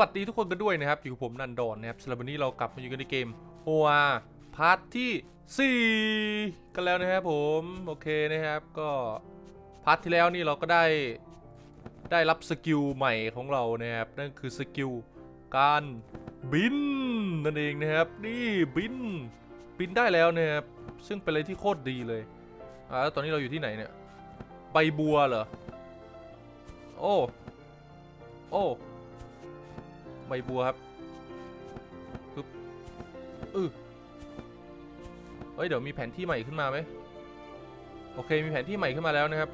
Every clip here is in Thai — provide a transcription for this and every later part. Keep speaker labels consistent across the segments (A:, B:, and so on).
A: วัสดีทุกคนกันด้วยนะครับ อยู่กับผมนันดอนนะครับสำหรับวันนี้เรากลับมาอยู่กันในเกมโฮอาพาร์ทที่ 4 กันแล้วนะครับผม โอเคนะครับก็พาร์ทที่แล้วนี่เราก็ได้ได้รับสกิลใหม่ของเรานะครับนั่นคือสกิลการบินนั่นเองนะครับนี่บินบินได้แล้วนะครับซึ่งเป็นอะไรที่โคตรดีเลยอ่าแล้วตอนนี้เราอยู่ที่ไหนเนี่ยใบบัวเหรอโอ้โอ้ ใบบัวครับปึ๊บอือเฮ้ยเดี๋ยวมีแผนที่ใหม่ขึ้นมาไหมโอเคมีแผนที่ใหม่ขึ้นมาแล้วนะครับ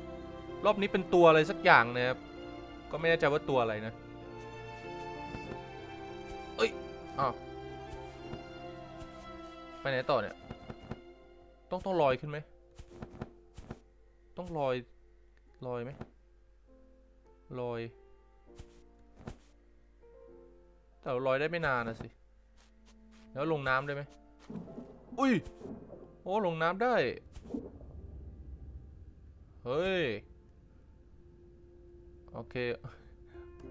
A: รอบนี้เป็นตัวอะไรสักอย่างนะครับ ก็ไม่แน่ใจว่าตัวอะไรนะเอ้ยอ้าวไปไหนต่อเนี่ย ต้องต้องลอยขึ้นไหม ต้องลอยลอยไหมลอย แต่เราลอยได้ไม่นานนะสิ แล้วลงน้ำได้ไหม อุ้ย โอ้ลงน้ำได้ เฮ้ย โอเค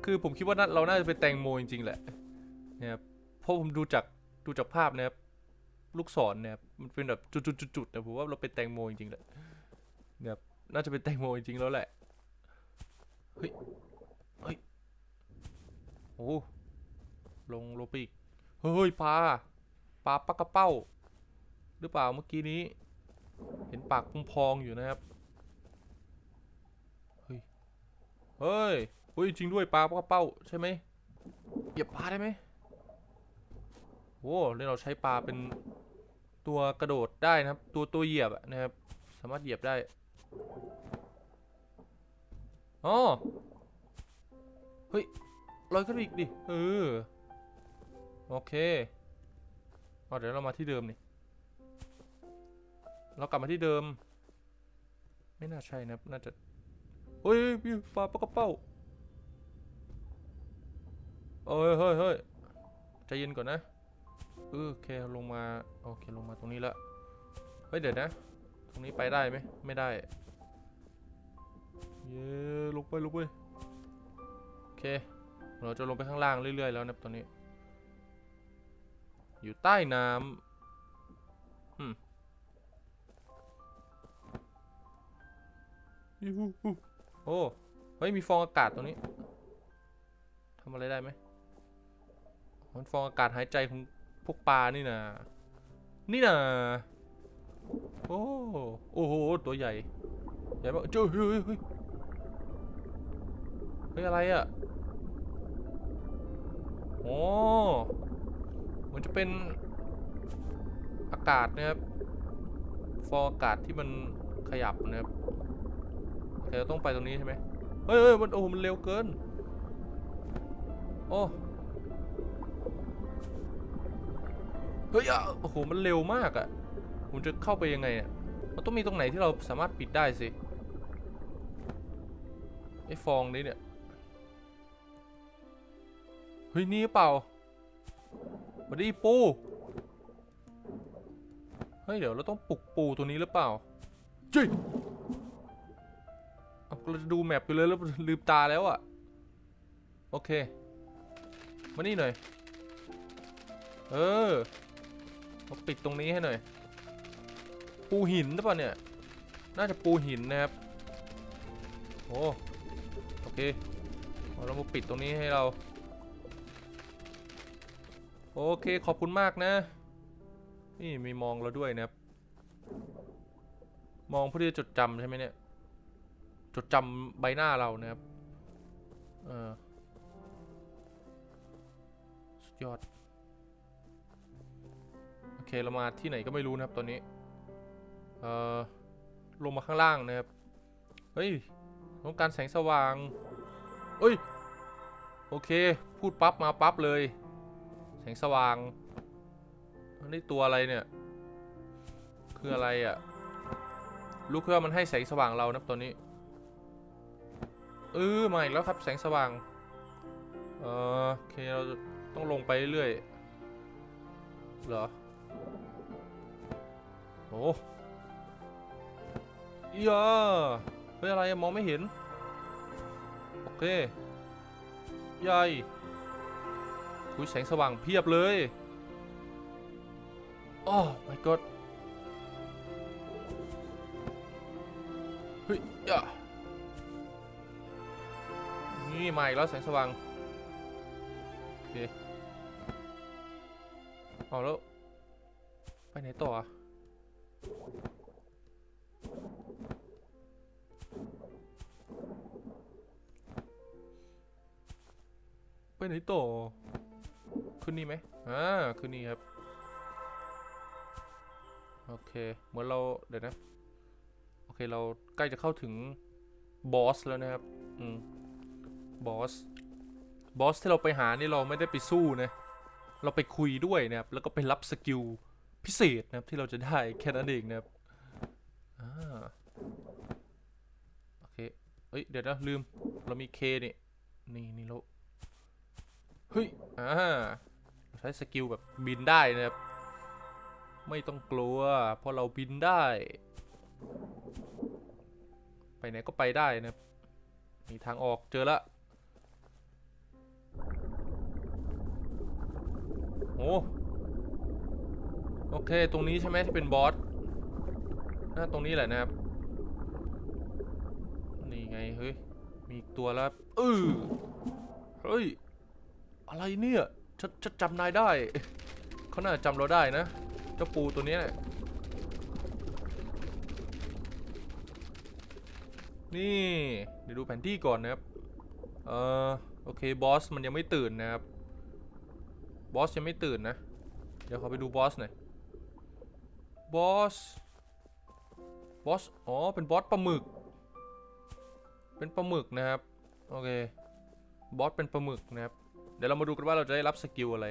A: คือผมคิดว่าน่าเราน่าจะเป็นแตงโมจริงๆแหละนะครับเพราะผมดูจากดูจากภาพนะครับ ลูกศรนะครับมันเป็นแบบจุดๆๆๆนะผมว่าเราเป็นแตงโมจริงๆแหละนะครับน่าจะเป็นแตงโมจริงๆแล้วแหละ เฮ้ย เฮ้ย โอ้ ลงโลปอีกเฮ้ยปลาปลาปักกระเป้า หรือเปล่าเมื่อกี้นี้ เห็นปากพุงพองอยู่นะครับ เฮ้ย เฮ้ยเฮ้ยจริงด้วยปลาปักกระเป้าใช่ไหมเหยียบปลาได้ไหมโอ้แล้วเราใช้ปลาเป็นตัวกระโดดได้นะครับ ตัวตัวเหยียบนะครับ สามารถเหยียบได้อ๋อเฮ้ยลอยขึ้นไปอีกดิ เออ โอเคเอาเดี๋ยวเรามาที่เดิมนี่ เรากลับมาที่เดิม ไม่น่าใช่นะ น่าจะเฮ้ยพี่ปลาปลากระเป้าเอ้ยเฮ้ยเฮ้ยใจเย็นก่อนนะเออโอเคลงมาโอเคลงมาตรงนี้ละเฮ้ยเดี๋ยวนะ ตรงนี้ไปได้ไหมไม่ได้ เย้ลงไปลงไปโอเค เราจะลงไปข้างล่างเรื่อยๆแล้วนะตอนนี้ อยู่ใต้น้ำอืมยูฮูฮูโอ้เฮ้ย มีฟองอากาศตรงนี้ทำอะไรได้ไหมมันฟองอากาศหายใจของพวกปลานี่นะนี่นะโอ้โอ้โห ตัวใหญ่ ใหญ่มากเจ้าเฮ้ยเฮ้ยเฮ้ย อะไรอะโอ้ มันจะเป็นอากาศนะครับ ฟออากาศที่มันขยับนะครับเคเราต้องไปตรงนี้ใช่ไหมเฮ้ยเฮ้ยมันโอ้โหมันเร็วเกิน โอ้เฮ้ยอะโอ้โหมันเร็วมากอะ่ะผมจะเข้าไปยังไงอะมันต้องมีตรงไหนที่เราสามารถปิดได้สิไอ้ฟองนี้เนี่ยเฮ้ยนี่เปล่า สวัสดีปู เฮ้ย เดี๋ยวเราต้องปลุกปูตัวนี้หรือเปล่าจิเอาเราจะดูแมปอยู่เลยแล้วลืมตาแล้วอะโอเค มานี่หน่อย เออมาปิดตรงนี้ให้หน่อย ปูหินหรือเปล่าเนี่ย น่าจะปูหินนะครับ โอ้ โอเคเอาเรามาปิดตรงนี้ให้เรา โอเคขอบคุณมากนะ นี่มีมองเราด้วยนะครับ มองเพื่อที่จะจดจำใช่ไหมเนี่ย จดจำใบหน้าเรานะครับเออสุดยอด โอเคเรามาที่ไหนก็ไม่รู้นะครับตอนนี้ เออลงมาข้างล่างนะครับ เฮ้ยต้องการแสงสว่างเอ้ย โอเค พูดปั๊บมาปั๊บเลย แสงสว่างนนี้ตัวอะไรเนี่ย คืออะไรอะ่ะรู้แค่ว่ามันให้แสงสว่างเรานะตอนนี้เออมาอีกแล้วครับแสงสว่างเออโอเคเราต้องลงไปเรื่อยเหรอโอ้ยาเฮ้ยอะไรมองไม่เห็น โอเคใหญ่ คุยแสงสว่างเพียบเลยโอ้ my god เฮ้ยอย่านี่มาอีกแล้วแสงสว่าง โอเคเอาแล้ว ไปไหนต่ออะไปไหนต่อ ขึ้นนี่ไหมอ่าขึ้นนี่ครับ โอเค เหมือนเราเดี๋ยวนะ โอเค เราใกล้จะเข้าถึงบอสแล้วนะครับ อืม บอส บอสที่เราไปหานี่เราไม่ได้ไปสู้นะ เราไปคุยด้วยนะครับ แล้วก็ไปรับสกิลพิเศษนะครับที่เราจะได้แค่นั้นเองนะครับ อ่า โอเคเอ้ย เดี๋ยวนะลืม เรามีเคนี่ นี่นี่เราเฮ้ย อ่า ใช้สกิลแบบบินได้นะครับ ไม่ต้องกลัว เพราะเราบินได้ ไปไหนก็ไปได้นะครับ มีทางออกเจอละโอ้โอเค ตรงนี้ใช่ไหมที่เป็นบอสน่าตรงนี้แหละนะครับ นี่ไง เฮ้ย มีอีกตัวแล้วเออเฮ้ย อะไรเนี่ย ฉันฉันจำนายได้ เขาน่าจะจำเราได้นะ เจ้าปูตัวเนี้ยนี่ เดี๋ยวดูแผนที่ก่อนนะครับ เออโอเคบอสมันยังไม่ตื่นนะครับ บอสยังไม่ตื่นนะ เดี๋ยวขอไปดูบอสหน่อย บอส บอส อ๋อ เป็นบอสปลาหมึก เป็นปลาหมึกนะครับ โอเค บอสเป็นปลาหมึกนะครับ ดี๋ยวเรามาดูกันว่าเราจะได้รับสกิลอะไร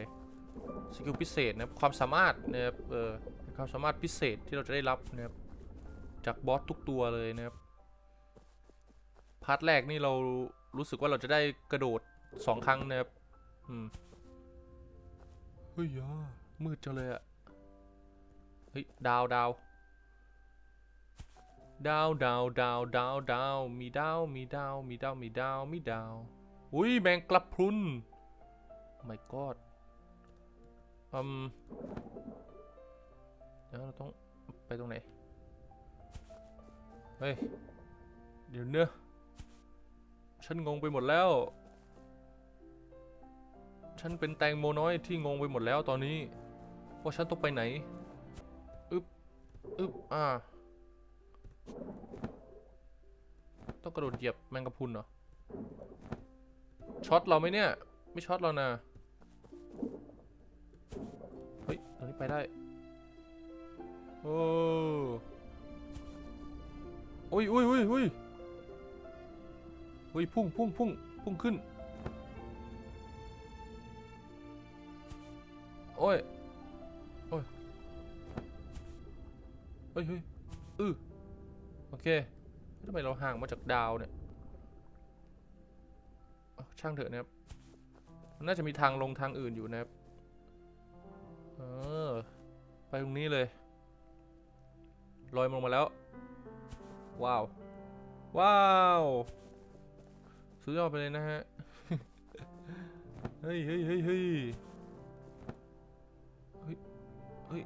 A: สกิลพิเศษนะครับความสามารถนะครับเออความสามารถพิเศษที่เราจะได้รับนะครับจากบอสทุกตัวเลยนะครับ พาร์ทแรกนี่เรารู้สึกว่าเราจะได้กระโดดสองครั้งนะครับอืมเฮ้ยอะมืดจังเลยอะเฮ้ยดาวดาวดาวดาวดาวดาวดาวมีดาวมีดาวมีดาวมีดาวมีดาวอุ้ยแมงกลับพรุน my god อืมเดี๋ยวเราต้องไปตรงไหน เฮ้ย เดี๋ยวเนื้อฉันงงไปหมดแล้ว ฉันเป็นแตงโมน้อยที่งงไปหมดแล้วตอนนี้ ว่าฉันต้องไปไหน อึบอึบอ่า ต้องกระโดดเหยียบแมงกะพุนเหรอ ช็อตเราไหมเนี่ย ไม่ช็อตเรานะ ฮ้ยตรงนี้ไปได้ โอ้โอ้ยโอ้ยโอ้ยโอ้ยเฮ้ยพุ่งพุ่งพุ่งพุ่งขึ้น โอ้ย โอ้ยเฮ้ยเฮ้ยอือโอเคทำไมเราห่างมาจากดาวเนี่ยช่างเถอะนะครับ มันน่าจะมีทางลงทางอื่นอยู่นะครับ ไปตรงนี้เลยลอยลงมาแล้ว ว้าว ว้าวสุดยอดไปเลยนะฮะ เฮ้ยเฮ้ยเฮ้ยเฮ้ยเฮ้ย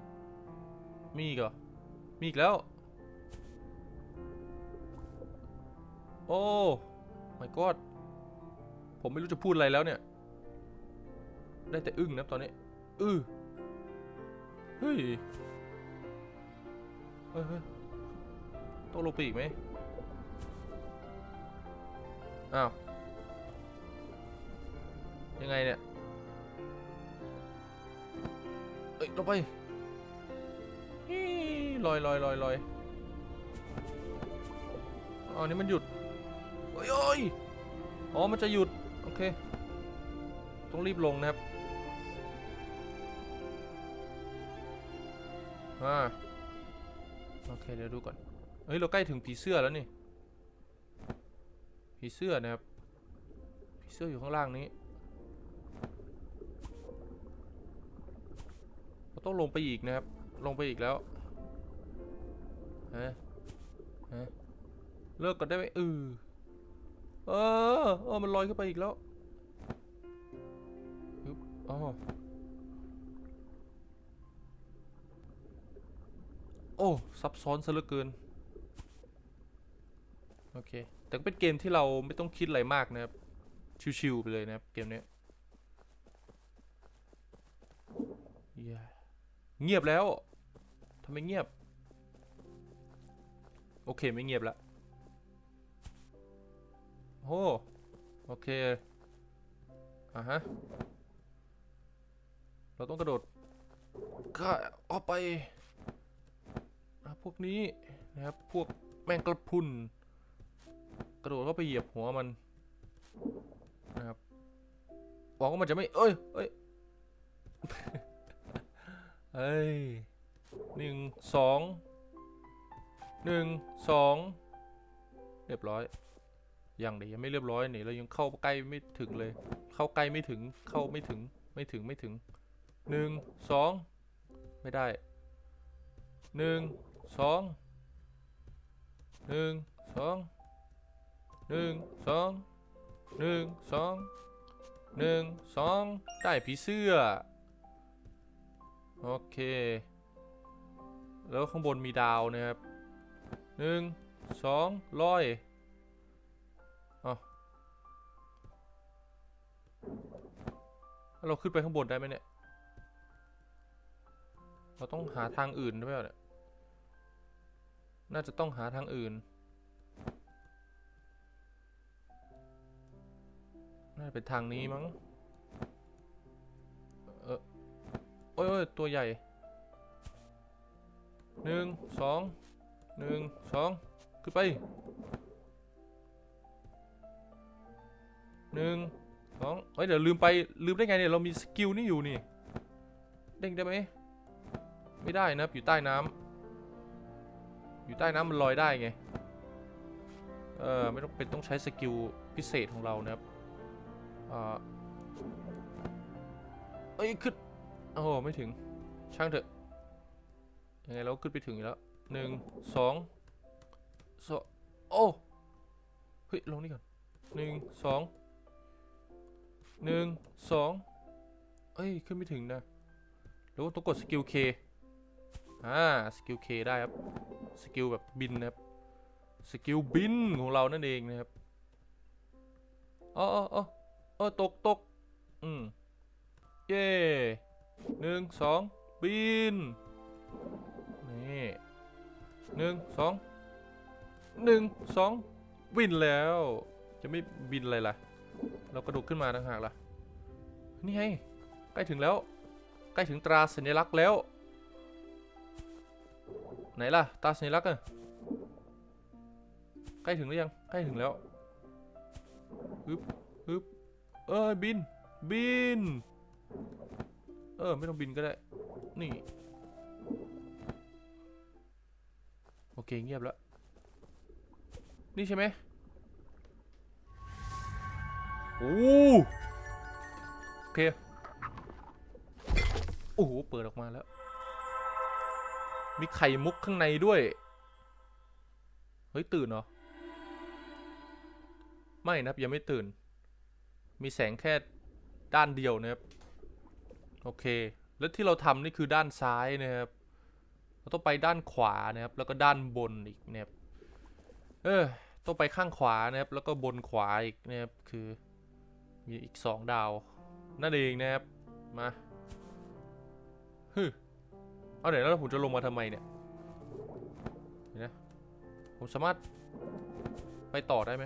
A: มีอีกเหรอ มีอีกแล้ว โอ้ my god ผมไม่รู้จะพูดอะไรแล้วเนี่ย ได้แต่อึ้งนะตอนนี้ อือ ฮ้ยเฮ้ยเฮ้ยต้องลงไปอีกไหมอ้าว ยังไงเนี่ย เอ้ยลงไปฮี่ลอยลอยลอยลอยอ๋อนี่มันหยุดโอ้ยโอ้ยอ๋อ มันจะหยุด โอเค ต้องรีบลงนะครับ อ่าโอเคเดี๋ยวดูก่อนเฮ้ยเราใกล้ถึงผีเสื้อแล้วนี่ผีเสื้อนะครับผีเสื้ออยู่ข้างล่างนี้เราต้องลงไปอีกนะครับ ลงไปอีกแล้วฮะฮะเลิกกันได้ไหมเออเออเออมันลอยขึ้นไปอีกแล้วอ๋อ อ้ซับซ้อนซะเหลือเกิน โอเค แต่เป็นเกมที่เราไม่ต้องคิดอะไรมากนะครับ ชิวๆไปเลยนะครับ เกมนี้เหี้ยเงียบแล้วทำไมเงียบ โอเคไม่เงียบล้วโอ้โอเคอะฮะ เราต้องกระโดดก็ออกไป กนี้นะครับ พวกแมงกระพุน กระโดดเข้าไปเหยียบหัวมันนะครับหวังว่ามันจะไม่เอ้ยเอ้ยเอ้ยหนึ่งสองหนึ่งสองเรียบร้อยอยังเดียวยังไม่เรียบร้อยนี่เรายังเข้าใกล้ไม่ถึงเลย เข้าใกล้ไม่ถึงเข้าไม่ถึงไม่ถึงไม่ถึงหนึ่งสองไม่ได้หนึ่ง สองหนึ่งสองหนึ่งสองหนึ่งสองหนึ่งสองได้ผีเสื้อ โอเค แล้วข้างบนมีดาวนะครับหนึ่งสองร้อยอ๋อเราขึ้นไปข้างบนได้ไหมเนี่ย เราต้องหาทางอื่นด้วยเนี่ย น่าจะต้องหาทางอื่น น่าจะเป็นทางนี้มั้ง เออโอ้ยอยตัวใหญ่หนึ่งสองหนึ่งสองขึ้นไปหนึ่งสองเฮ้ยเดี๋ยวลืมไปลืมได้ไงเนี่ยเรามีสกิลนี่อยู่นี่ เด้งได้ไหมไม่ได้นะอยู่ใต้น้ำ อยู่ใต้น้ำมันลอยได้ไง เออไม่ต้องเป็นต้องใช้สกิลพิเศษของเรานะครับอ่าเอ้ยขึ้นโอ้โไม่ถึง ช่างเถอะ ยังไงเราก็ขึ้นไปถึงอยู่แล้วหนึ่งสองสองโอ้เฮ้ยลงนี่ก่อนหนึ่งสองหนึ่งสองเอ้ยขึ้นไม่ถึงนะแล้วก็ต้องกดสกิล K อ่าสกิล K ได้ครับ สกิลแบบบินนะครับสกิลบินของเรานั่นเองนะครับอ๋ออ๋ออ๋อตกตกอืมเย้หนึ่งสองบินนี่หนึ่งสองหนึ่งสองบินแล้ว จะไม่บินอะไรล่ะ เรากระโดดขึ้นมาต่างหากล่ะ นี่ไงใกล้ถึงแล้ว ใกล้ถึงตราสัญลักษณ์แล้ว ไหนล่ะ ตาสัญลักษณ์อะใกล้ถึงหรือยัง ใกล้ถึงแล้วฮึบฮึบเอ้ยบิน บิน เออ ไม่ต้องบินก็ได้ นี่ โอเค เงียบแล้ว นี่ใช่ไหมโอ้โอเค โอ้โห เปิดออกมาแล้ว มีไข่มุกข้างในด้วย เฮ้ย ตื่นเหรอ ไม่นะครับ ยังไม่ตื่น มีแสงแค่ด้านเดียวนะครับ โอเค แล้วที่เราทำนี่คือด้านซ้ายนะครับ เราต้องไปด้านขวานะครับ แล้วก็ด้านบนอีกนะครับ เออ ต้องไปข้างขวานะครับ แล้วก็บนขวาอีกนะครับ คือ มีอีกสองดาว นั่นเองนะครับ มาฮึ เอาเดี๋ยวแล้วผมจะลงมาทำไมเนี่ยเดี๋ยวนะผมสามารถไปต่อได้ไหม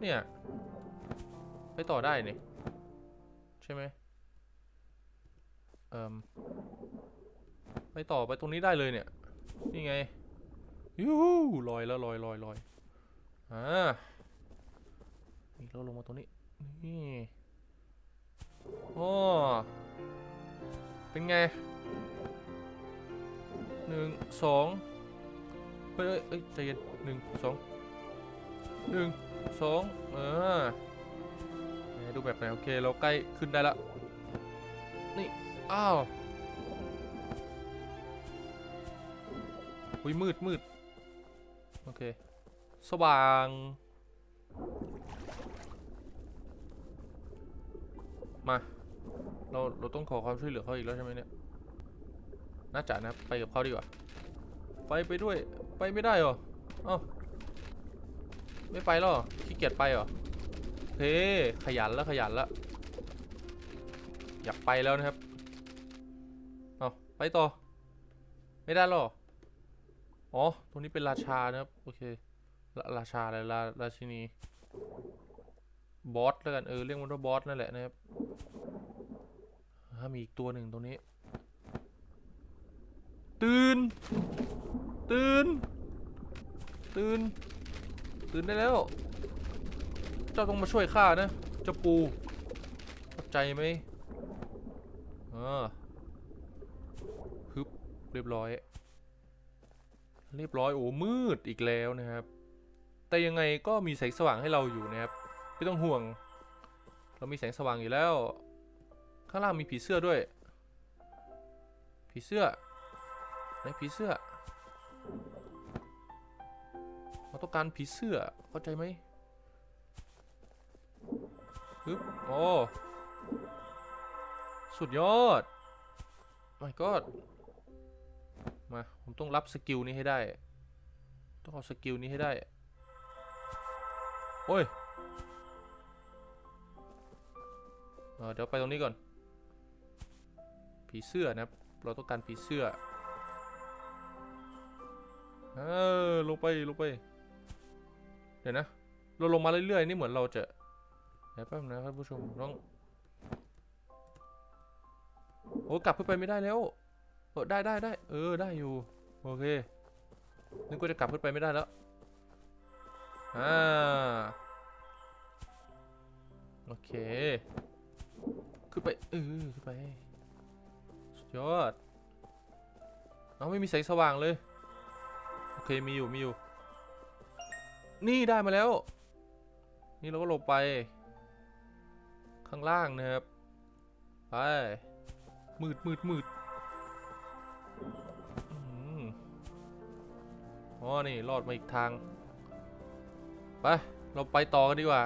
A: เนี่ย ไปต่อได้นี่ใช่ไหมเอ่มไปต่อไปตรงนี้ได้เลยเนี่ย นี่ไงยูหูลอยแล้วลอยลอยลอยอ่านี่เราลงมาตรงนี้ นี่โอ้เป็นไง หนึ่งสองเฮ้ยเอ้ยใจเย็นหนึ่งสองหนึ่งสองเออไหนดูแบบไหนโอเค เราใกล้ขึ้นได้ละ นี่ อ้าวอุ้ยมืดมืดโอเค สว่าง มา เรา เราต้องขอความช่วยเหลือเขาอีกแล้วใช่ไหมเนี่ย น่าจะนะไปกับเขาดีกว่า ไปไปด้วยไปไม่ได้หรออ้าไม่ไปหรอขี้เกียจไปหรอเฮ้ขยันแล้วขยันแล้วอยากไปแล้วนะครับเอาไปต่อ ไม่ได้หรออ๋อตรงนี้เป็นราชานะครับโอเคราราชาอะไรราราชินีบอสแล้วกันเออเรียกมันว่าบอสนั่นแหละนะครับถ้ามีอีกตัวหนึ่งตรงนี้ ตื่น ตื่น ตื่น ตื่นได้แล้ว เจ้าต้องมาช่วยข้านะ เจ้าปูเข้าใจไหมอ่าฮึบเรียบร้อย เรียบร้อยโอ้มืดอีกแล้วนะครับ แต่ยังไงก็มีแสงสว่างให้เราอยู่นะครับ ไม่ต้องห่วง เรามีแสงสว่างอยู่แล้ว ข้างล่างมีผีเสื้อด้วย ผีเสื้อ นผีเสื้อเราต้องการผีเสื้อเข้าใจไหมฮึบโอ้สุดยอด my god มาผมต้องรับสกิลนี้ให้ได้ ต้องเอาสกิลนี้ให้ได้ โอ้ยเเดี๋ยวไปตรงนี้ก่อนผีเสื้อนะครับ เราต้องการผีเสื้อ เออลงไปลงไป เดี๋ยวนะ เราลงมาเรื่อยๆ นี่เหมือนเราจะเดี๋ยวแป๊บนะครับผู้ชมน้องโอ้กลับขึ้นไปไม่ได้แล้วเออได้ได้ได้เออได้อยู่โอเคนึกว่าจะกลับขึ้นไปไม่ได้แล้วอ่าโอเคขึ้นไปเออขึ้นไปสุดยอดเอาไม่มีแสงสว่างเลย เคมีอยู่มีอยู่ นี่ได้มาแล้ว นี่เราก็ลงไป ข้างล่างนะครับ ไป มืดมืดมืดอ๋อ นี่ รอดมาอีกทาง ไป เราไปต่อกันดีกว่า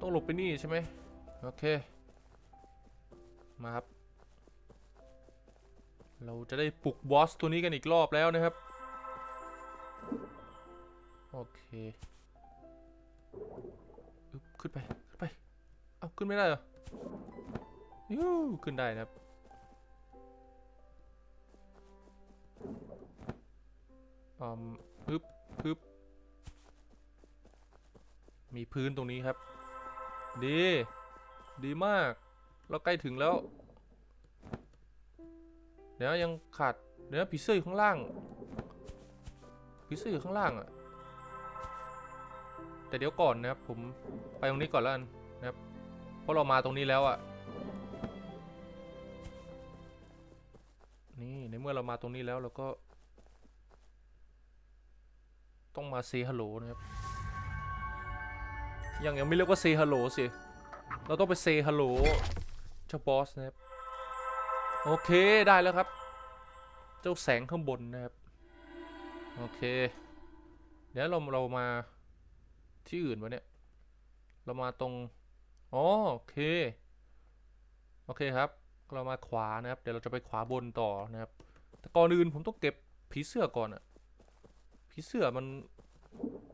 A: ต้องหลบไปนี่ใช่ไหม โอเค มาครับ เราจะได้ปลุกบอสตัวนี้กันอีกรอบแล้วนะครับ โอเคอึ๊บขึ้นไป ขึ้นไป เอาขึ้นไม่ได้เหรอยูขึ้นได้นะครับ อืมฮึบฮึบมีพื้นตรงนี้ครับ ดี ดีมาก เราใกล้ถึงแล้ว เดี๋ยวยังขาดเดี๋ยวผีเสื้ออยู่ข้างล่างผีเสื้ออยู่ข้างล่างอะแต่เดี๋ยวก่อนนะครับผมไปตรงนี้ก่อนแล้วกันนะครับเพราะเรามาตรงนี้แล้วอะนี่ในเมื่อเรามาตรงนี้แล้วเราก็ ต้องมาเซฮัลโหลนะครับยังยังไม่เรียกว่าเซฮัลโหลสิ เราต้องไปเซฮัลโหล เจ้าบอสนะครับ โอเคได้แล้วครับ เจ้าแสงข้างบนนะครับ โอเค เดี๋ยวเราเรามาที่อื่นวะเนี่ย เรามาตรง อ๋อโอเค โอเคครับ เรามาขวานะครับ เดี๋ยวเราจะไปขวาบนต่อนะครับ แต่ก่อนอื่นผมต้องเก็บผีเสื้อก่อนอะผีเสื้อมัน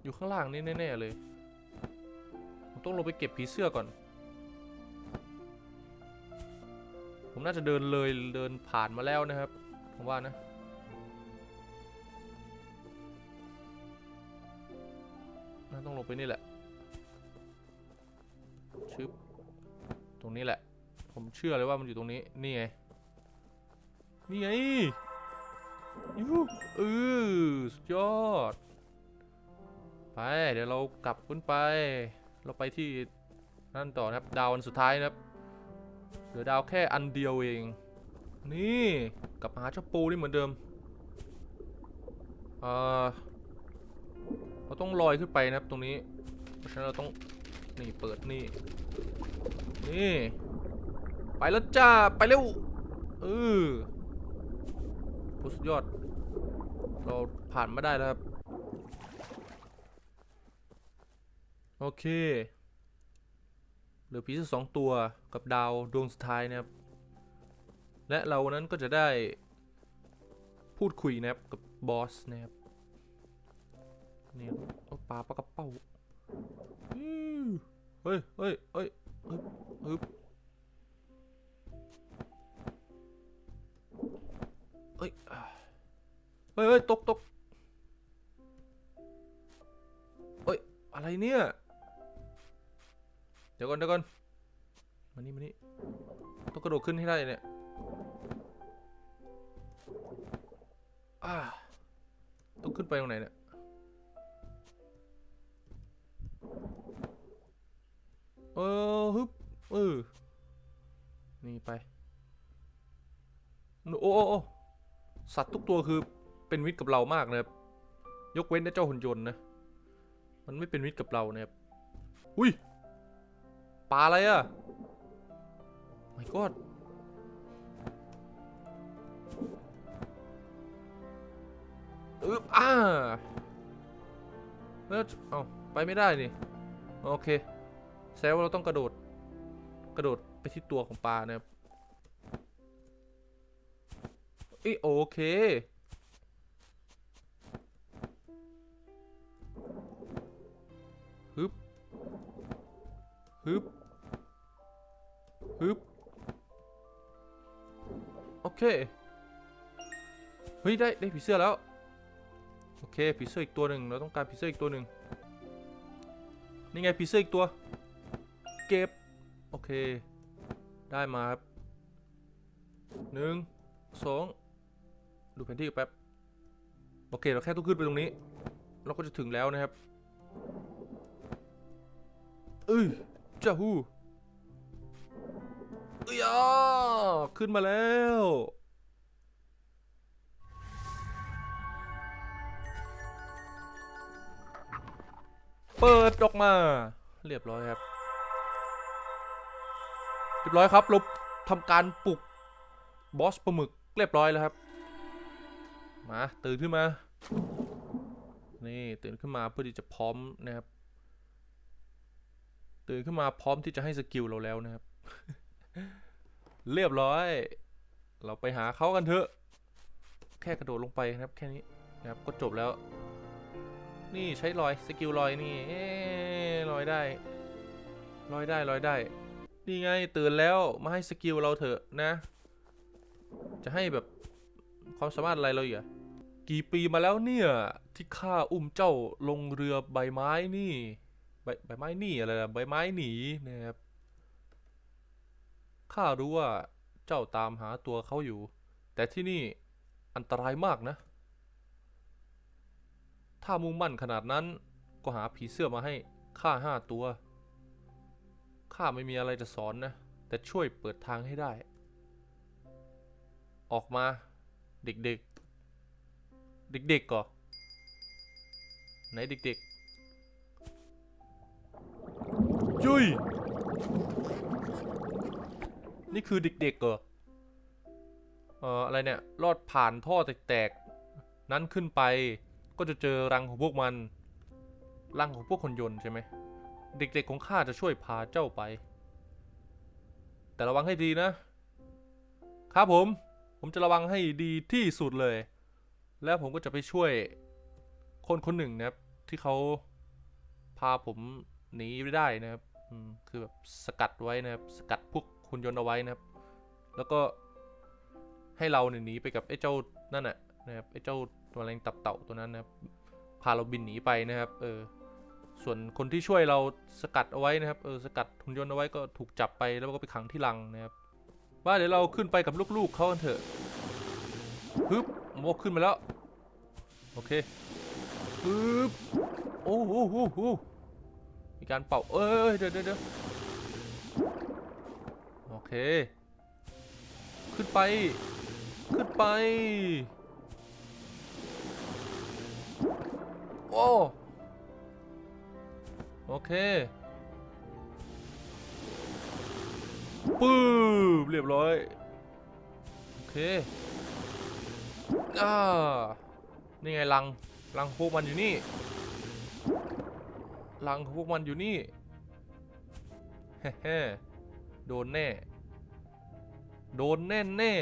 A: อยู่ข้างล่างนี่แน่ๆเลย ผมต้องลงไปเก็บผีเสื้อก่อน ผมน่าจะเดินเลยเดินผ่านมาแล้วนะครับ ผมว่านะน่าต้องลงไปนี่แหละชึบตรงนี้แหละ ผมเชื่อเลยว่ามันอยู่ตรงนี้ นี่ไง นี่ไงยูเออสุดยอด ไป เดี๋ยวเรากลับขึ้นไป เราไปที่นั่นต่อนะครับ ดาวันสุดท้ายนะครับ เหลือดาวแค่อันเดียวเอง นี่กลับมาหาเจ้าปูนี่เหมือนเดิมเอ่อเราต้องลอยขึ้นไปนะครับตรงนี้ เพราะฉะนั้นเราต้องนี่เปิดนี่ นี่ ไปแล้วจ้า ไปเร็วเออโหสุดยอด เราผ่านมาได้แล้วครับ โอเค เหลือผีเสื้อสองตัวกับดาวดวงสุดท้ายนะครับ และเรานั้นก็จะได้พูดคุยนะครับกับบอสนะครับนี่เอาปลาปลากระเป้าอือเฮ้ยเฮ้ยเฮ้ยฮึบฮึบเฮ้ยเฮ้ยเฮ้ยตกตกเฮ้ย อะไรเนี่ย ดี๋ยวก่อนเดี๋ยวก่อนมานี่มานี่ต้องกระโดดขึ้นให้ได้เนี่ยต้องขึ้นไปตรงไหนเนี่ยเออฮึบเออนี่ไปโอ้โอ้สัตว์ทุกตัวคือเป็นมิตรกับเรามากนะครับยกเว้นไอ้เจ้าหุ่นยนต์นะ มันไม่เป็นมิตรกับเรานะครับอุ้ย ปลาอะไรอะ my god อึบอ่าแล้วเอาไปไม่ได้นี่ โอเคแสดงว่าเราต้องกระโดด กระโดดไปที่ตัวของปลานะครับอีโอเค เคเฮ้ยได้ได้ผีเสื้อแล้ว โอเคผีเสื้ออีกตัวหนึ่งเราต้องการผีเสื้ออีกตัวหนึ่งนี่ไงผีเสื้ออีกตัว เก็บ โอเค ได้มาครับหนึ่งสองดูแผนที่แป๊บ โอเค เราแค่ต้องขึ้นไปตรงนี้ เราก็จะถึงแล้วนะครับเอ้ยจ้าฮูเอ้ยอขึ้นมาแล้วเปิดออกมา เรียบร้อยครับ เรียบร้อยครับเราทำการปลุกบอสปลาหมึกเรียบร้อยแล้วครับ มา ตื่นขึ้นมา นี่ตื่นขึ้นมาเพื่อที่จะพร้อมนะครับ ตื่นขึ้นมาพร้อมที่จะให้สกิลเราแล้วนะครับ เรียบร้อย เราไปหาเขากันเถอะ แค่กระโดดลงไปนะครับแค่นี้นะครับก็จบแล้ว นี่ใช้ลอยสกิลลอยนี่เอลอยได้ลอยได้ลอยได้นี่ไงตื่นแล้วมาให้สกิลเราเถอะนะ จะให้แบบความสามารถอะไรเราอีกอกี่ปีมาแล้วเนี่ย ที่ข้าอุ้มเจ้าลงเรือใบไม้นี่ ใบใบไม้นี่อะไรนะใบไม้หนีนะครับ ข้ารู้ว่าเจ้าตามหาตัวเขาอยู่ แต่ที่นี่อันตรายมากนะ ถ้ามุ่งมั่นขนาดนั้นก็หาผีเสื้อมาให้ข้าห้าตัว ข้าไม่มีอะไรจะสอนนะ แต่ช่วยเปิดทางให้ได้ ออกมาเด็กๆ เด็กๆก่อไหนเด็กๆยุย นี่คือเด็กๆเหรอเอ่ออะไรเนี่ยลอดผ่านท่อแตกๆ นั้นขึ้นไปก็จะเจอรังของพวกมันรังของพวกคนยนต์ใช่ไหมเด็กๆของข้าจะช่วยพาเจ้าไป แต่ระวังให้ดีนะ ครับผม ผมจะระวังให้ดีที่สุดเลย แล้วผมก็จะไปช่วยคนคนหนึ่งนะครับ ที่เขาพาผมหนีไปได้นะครับคือแบบสกัดไว้นะครับ สกัดพวก คุณยนต์เอาไว้นะครับ แล้วก็ให้เราหนีไปกับไอ้เจ้านั่นน่ะนะครับไอ้เจ้าตัวแรงตับเต่าตัวนั้นนะครับพาเราบินหนีไปนะครับเออส่วนคนที่ช่วยเราสกัดเอาไว้นะครับเออสกัดหุ่นยนต์เอาไว้ก็ถูกจับไปแล้วก็ไปขังที่ลังนะครับว่าเดี๋ยวเราขึ้นไปกับลูกๆเขากันเถอะฮึบโมกขึ้นมาแล้วโอเคฮึบโอ้โหมีการเป่าเอ้ยเดี๋ยวเดี๋ยว ขึ้นไป ขึ้นไป โอ้ โอเค ปื้บเรียบร้อย โอเค อ่า นี่ไงลัง ลังพวกมันอยู่นี่รังของพวกมันอยู่นี่ เฮ้เฮ้โดนแน่ โดนแน่แน่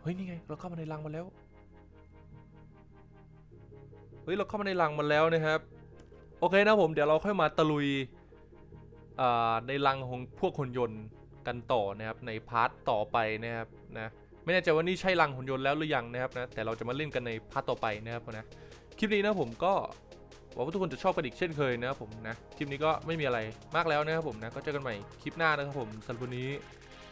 A: เฮ้ยนี่ไง เราเข้ามาในรังมาแล้ว เฮ้ยเราเข้ามาในรังมาแล้วนะครับ โอเคนะผมเดี๋ยวเราค่อยมาตะลุยอ่าในรังของพวกหุ่นยนต์กันต่อนะครับในพาร์ทต่อไปนะครับนะไม่แน่ใจว่านี่ใช่รังหุ่นยนต์แล้วหรือยังนะครับนะแต่เราจะมาเล่นกันในพาร์ทต่อไปนะครับนะคลิปนี้นะผมก็หวังว่าทุกคนจะชอบกันอีกเช่นเคยนะครับผมนะคลิปนี้ก็ไม่มีอะไรมากแล้วนะครับผมนะก็เจอกันใหม่คลิปหน้านะครับผมสำหรับวันนี้